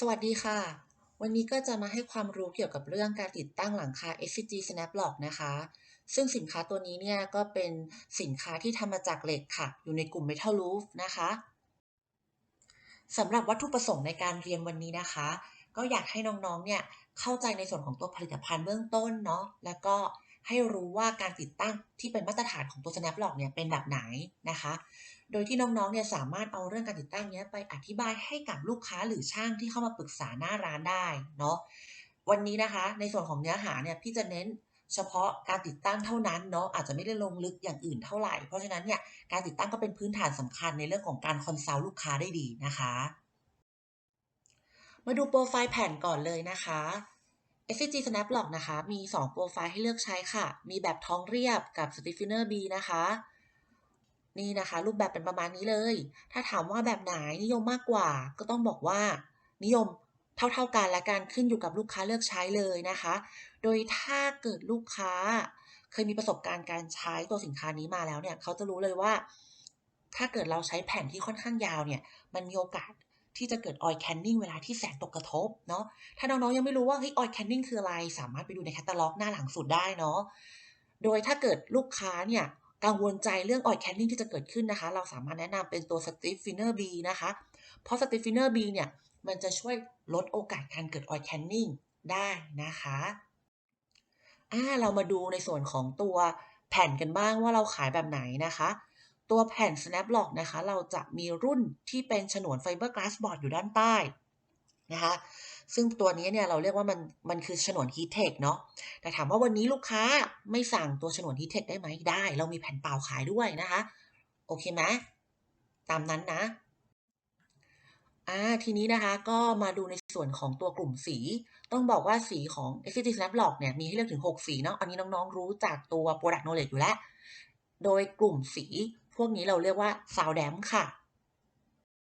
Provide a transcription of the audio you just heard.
สวัสดีค่ะ วันนี้ก็จะมาให้ความรู้เกี่ยวกับเรื่องการติดตั้งหลังคา SCG Snaplock นะคะ ซึ่งสินค้าตัวนี้เนี่ยก็เป็นสินค้าที่ทำมาจากเหล็กค่ะ อยู่ในกลุ่ม Metal Roof นะคะสำหรับวัตถุประสงค์ในการเรียนวันนี้นะคะ ก็อยากให้น้องๆ เนี่ยเข้าใจในส่วนของตัวผลิตภัณฑ์เบื้องต้นเนาะ แล้วก็ให้รู้ว่าการติดตั้งที่เป็นมาตรฐานของตัว Snaplock เนี่ยเป็นแบบไหนนะคะ โดยที่น้องๆเนี่ยสามารถเอาเรื่องการติดตั้งเนี้ยไปอธิบายให้กับลูกค้าหรือช่างที่เข้ามาปรึกษาหน้าร้านได้เนาะวันนี้นะคะ ในส่วนของเนื้อหาเนี่ยพี่จะเน้นเฉพาะการติดตั้งเท่านั้นเนาะอาจจะไม่ได้ลงลึกอย่างอื่นเท่าไหร่ เพราะฉะนั้นเนี่ยการติดตั้งก็เป็นพื้นฐานสำคัญในเรื่องของการคอนซัลท์ลูกค้าได้ดีนะคะ มาดูโปรไฟล์แผ่นก่อนเลยนะคะ SCG Snaplock นะคะ มี 2 โปรไฟล์ให้เลือกใช้ค่ะ มีแบบท้องเรียบกับ Stiffener B นะคะ นี่นะคะ รูปแบบเป็นประมาณนี้เลย ถ้าถามว่าแบบไหนนิยมมากกว่า ก็ต้องบอกว่า นิยมเท่าๆกันและการขึ้นอยู่กับลูกค้าเลือกใช้เลยนะคะ โดยถ้าเกิดลูกค้าเคยมีประสบการณ์การใช้ตัวสินค้านี้มาแล้วเนี่ย เขาจะรู้เลยว่า ถ้าเกิดเราใช้แผ่นที่ค่อนข้างยาวเนี่ย มันมีโอกาสที่จะเกิดออยแคนนิ่งเวลาที่แสงตกกระทบเนาะ ถ้าน้องๆยังไม่รู้ว่าเฮ้ยออยแคนนิ่งคืออะไร สามารถไปดูในแคตตาล็อกหน้าหลังสุดได้เนาะ โดยถ้าเกิดลูกค้าเนี่ย กังวลใจเรื่องออยแคนนิ่งที่จะเกิดขึ้นนะคะ เราสามารถแนะนำเป็นตัว Stiffener B นะคะ เพราะ Stiffener B เนี่ย มันจะช่วยลดโอกาสการเกิดออยแคนนิ่งได้นะคะอ่าเรามาดูในส่วนของตัวแผ่นกันบ้างว่าเราขายแบบไหนนะคะ ตัวแผ่น Snaplock นะคะ เราจะมีรุ่นที่เป็นฉนวนไฟเบอร์กลาสบอร์ดอยู่ด้านใต้ นะคะซึ่งตัวนี้เนี่ยเราเรียกว่ามันมันคือฉนวน Heat Tech เนาะแต่ถามว่าวันนี้ลูกค้าไม่สั่งตัวฉนวน Heat Tech ได้ไหมได้ เรามีแผ่นเปล่าขายด้วยนะคะ โอเคไหมตามนั้นนะอ่าทีนี้นะคะก็มาดูในส่วนของตัวกลุ่มสี ต้องบอกว่าสีของ SCG Snaplock เนี่ยมีให้เลือกถึง 6 สีเนาะอันนี้น้องๆรู้จากตัว Product Knowledge อยู่แล้ว โดยกลุ่มสีพวกนี้เราเรียกว่า Sound Damp ค่ะ